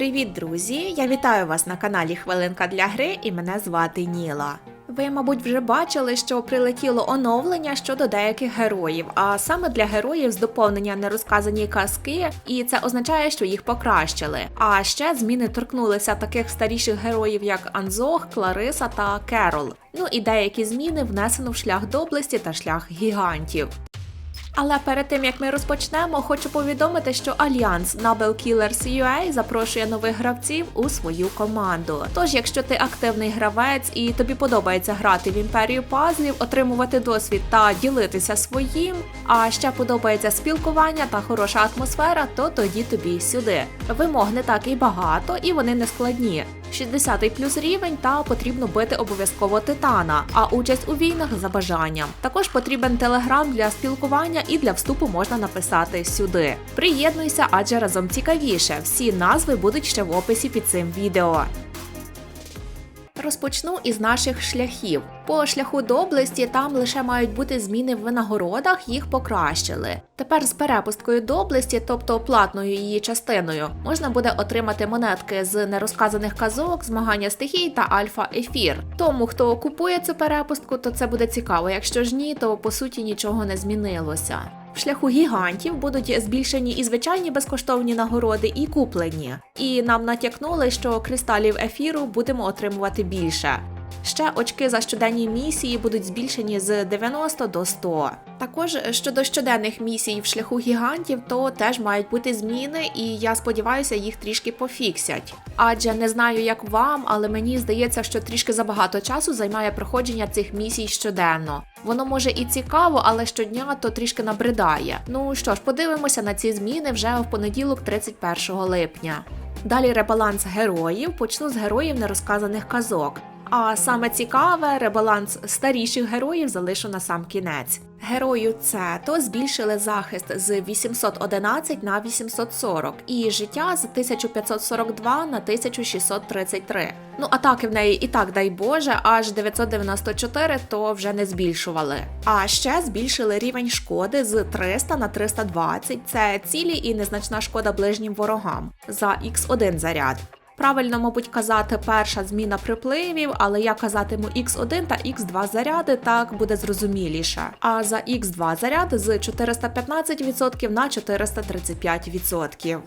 Привіт, друзі! Я вітаю вас на каналі Хвилинка для гри і мене звати Ніла. Ви, мабуть, вже бачили, що прилетіло оновлення щодо деяких героїв, а саме для героїв з доповнення нерозказані казки, і це означає, що їх покращили. А ще зміни торкнулися таких старіших героїв, як Анзох, Клариса та Керол. Ну і деякі зміни внесено в шлях доблесті та шлях гігантів. Але перед тим як ми розпочнемо, хочу повідомити, що Альянс Nobel Killers UA запрошує нових гравців у свою команду. Тож, якщо ти активний гравець і тобі подобається грати в імперію пазлів, отримувати досвід та ділитися своїм, а ще подобається спілкування та хороша атмосфера, то тоді тобі сюди. Вимог не так і багато, і вони не складні. 60 плюс рівень та потрібно бити обов'язково титана, а участь у війнах за бажанням. Також потрібен телеграм для спілкування і для вступу можна написати сюди. Приєднуйся, адже разом цікавіше. Всі назви будуть ще в описі під цим відео. Розпочну із наших шляхів. По шляху до області там лише мають бути зміни в винагородах, їх покращили. Тепер з перепусткою до області, тобто платною її частиною, можна буде отримати монетки з нерозказаних казок, змагання стихій та альфа-ефір. Тому, хто купує цю перепустку, то це буде цікаво. Якщо ж ні, то по суті нічого не змінилося. В шляху гігантів будуть збільшені і звичайні безкоштовні нагороди, і куплені. І нам натякнули, що кристалів ефіру будемо отримувати більше. Ще очки за щоденні місії будуть збільшені з 90 до 100. Також щодо щоденних місій в шляху гігантів, то теж мають бути зміни, і я сподіваюся, їх трішки пофіксять. Адже не знаю, як вам, але мені здається, що трішки забагато часу займає проходження цих місій щоденно. Воно може і цікаво, але щодня то трішки набридає. Ну що ж, подивимося на ці зміни вже в понеділок, 31 липня. Далі ребаланс героїв. Почну з героїв нерозказаних казок. А саме цікаве, ребаланс старіших героїв залишу на сам кінець. Герою Цето збільшили захист з 811 на 840 і життя з 1542 на 1633. Ну, атаки в неї і так, дай Боже, аж 994, то вже не збільшували. А ще збільшили рівень шкоди з 300 на 320. Це цілі і незначна шкода ближнім ворогам за Х1 заряд. Правильно, мабуть, казати перша зміна припливів, але я казатиму X1 та X2 заряди, так буде зрозуміліше. А за X2 заряд з 415% на 435%.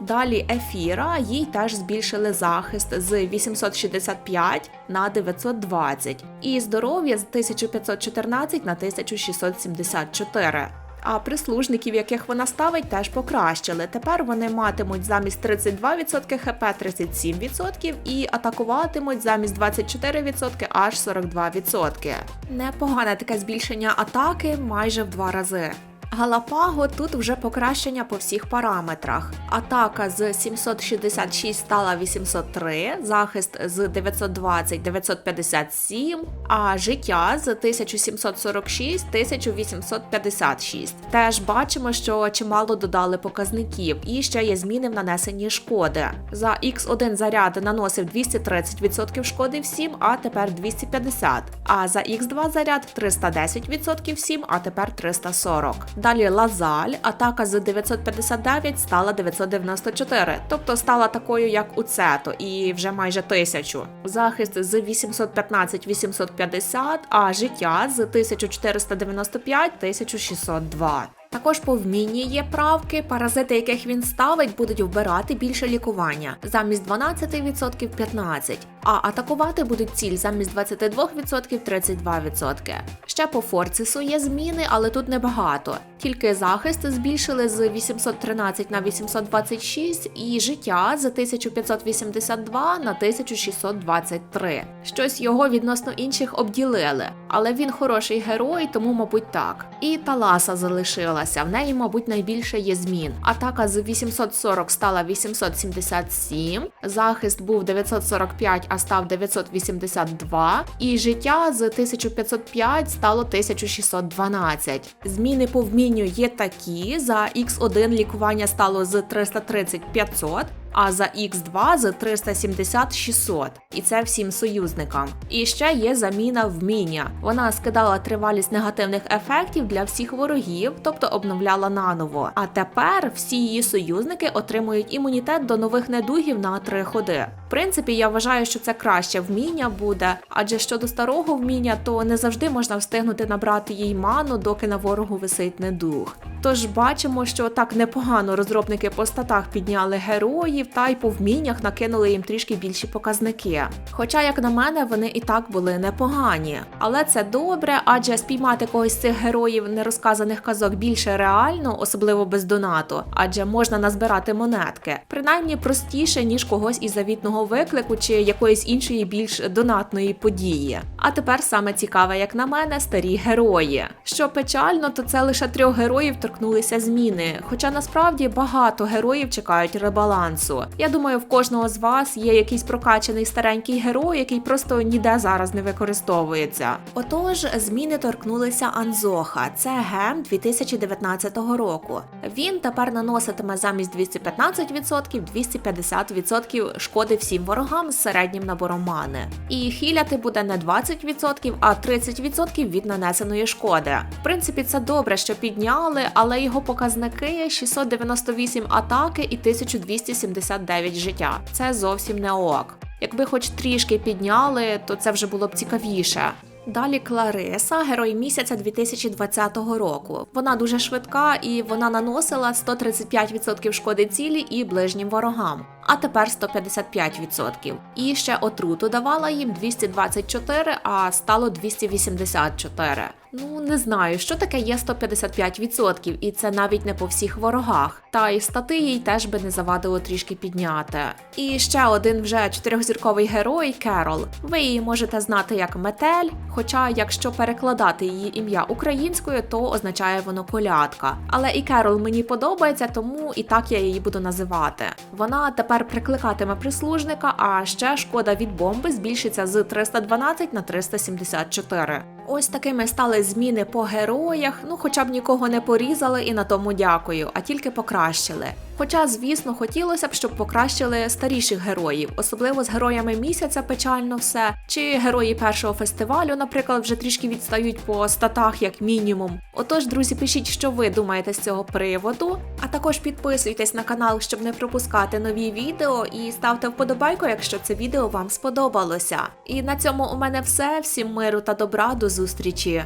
Далі ефіра, їй теж збільшили захист з 865 на 920 і здоров'я з 1514 на 1674. А прислужників, яких вона ставить, теж покращили. Тепер вони матимуть замість 32% хп 37% і атакуватимуть замість 24% аж 42%. Непогане таке збільшення атаки майже в два рази. Галапаго тут вже покращення по всіх параметрах. Атака з 766 стала 803, захист з 920 957, а життя з 1746 1856. Теж бачимо, що чимало додали показників, і ще є зміни в нанесенні шкоди. За X1 заряд наносив 230% шкоди всім, а тепер 250. А за X2 заряд 310% всім, а тепер 340. Далі Лазаль, атака з 959 стала 994, тобто стала такою, як у Цето, і вже майже тисячу. Захист з 815-850, а життя з 1495-1602. Також по вмінні є правки, паразити, яких він ставить, будуть вбирати більше лікування замість 12% 15%, а атакувати будуть ціль замість 22% 32%. Ще по Форцису є зміни, але тут небагато. Тільки захист збільшили з 813 на 826 і життя з 1582 на 1623. Щось його відносно інших обділили, але він хороший герой, тому, мабуть, так. І Таласа залишилася. В неї, мабуть, найбільше є змін. Атака з 840 стала 877, захист був 945, а став 982, і життя з 1505 стало 1612. Зміни по вмінню є такі: за X1 лікування стало з 330 500, а за X2 з 370 600. І це всім союзникам. І ще є заміна вміння. Вона скидала тривалість негативних ефектів для всіх ворогів, тобто обновляла наново. А тепер всі її союзники отримують імунітет до нових недугів на три ходи. В принципі, я вважаю, що це краще вміння буде, адже щодо старого вміння, то не завжди можна встигнути набрати їй ману, доки на ворогу висить недуг. Тож бачимо, що так непогано розробники по статах підняли героїв та й по вміннях накинули їм трішки більші показники. Хоча, як на мене, вони і так були непогані. Але це добре, адже спіймати когось з цих героїв нерозказаних казок більше реально, особливо без донату, адже можна назбирати монетки, принаймні простіше, ніж когось із завітного виклику чи якоїсь іншої більш донатної події. А тепер саме цікаве, як на мене, старі герої. Що печально, то це лише трьох героїв торкнулися зміни. Хоча насправді багато героїв чекають ребалансу. Я думаю, в кожного з вас є якийсь прокачаний старенький герой, який просто ніде зараз не використовується. Отож, зміни торкнулися Анзоха. Це гем 2019 року. Він тепер наноситиме замість 215% 250% шкоди всім ворогам з середнім набором мани. І хіляти буде не 20%, а 30% від нанесеної шкоди. В принципі, це добре, що підняли, але його показники 698 атаки і 1279 життя. Це зовсім не ок. Якби хоч трішки підняли, то це вже було б цікавіше. Далі Клариса, герой місяця 2020 року. Вона дуже швидка і вона наносила 135% шкоди цілі і ближнім ворогам, а тепер 155%. І ще отруту давала їм 224, а стало 284. Ну не знаю, що таке є 155%, і це навіть не по всіх ворогах. Та й стати їй теж би не завадило трішки підняти. І ще один вже чотирьохзірковий герой Керол. Ви її можете знати як Метель. Хоча, якщо перекладати її ім'я українською, то означає воно колядка. Але і Керол мені подобається, тому і так я її буду називати. Вона тепер прикликатиме прислужника, а ще шкода від бомби збільшиться з 312 на 374. Ось такими стали зміни по героях. Ну, хоча б нікого не порізали і на тому дякую, а тільки покращили. Хоча, звісно, хотілося б, щоб покращили старіших героїв, особливо з героями місяця печально все, чи герої першого фестивалю, наприклад, вже трішки відстають по статах, як мінімум. Отож, друзі, пишіть, що ви думаєте з цього приводу. А також підписуйтесь на канал, щоб не пропускати нові відео, і ставте вподобайку, якщо це відео вам сподобалося. І на цьому у мене все. Всім миру та добра, до зустрічі!